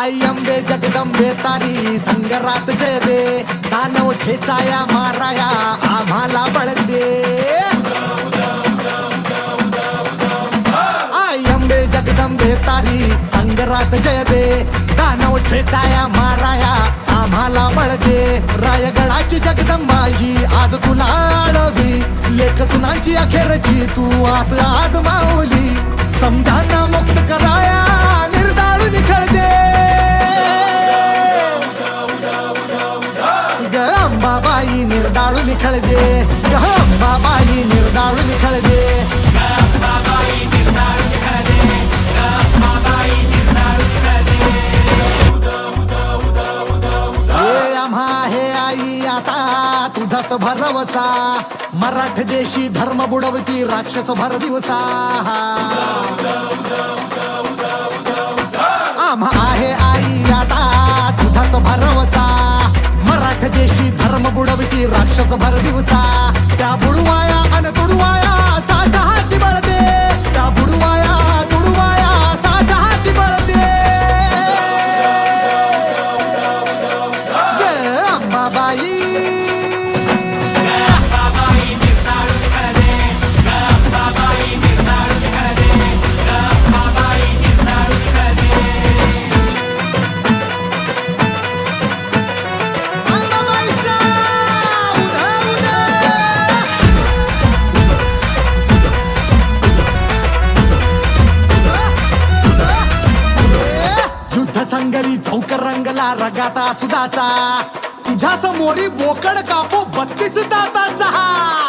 आई अंबे जगदंबे तारी संगरात जय दे दानव ठेचाया माराया आम्हाला बळ दे आई अंबे जगदंबे तारी संगरात जय दे दानव ठेचाया माराया आम्हाला बळ दे रायगडाची जगदंबा ही आज तुला आळवी. लेख सुनांची अखेरची तू आस आज माऊली. समजांना मुक्त करा बाबाई निर्दाळू निखळ दे बाबाई निर्दाळू निखळ दे हे आम्हा हे आई आता तुझाच भरवसा मराठ देशी धर्म बुडवती राक्षस भर दिवसा राक्षस भर दिवसा त्या बुडवाय युद्ध संगरी रंगला रगाता सुदाचा तुझ्या समोरी बोकड कापो बत्तीस दाताचा.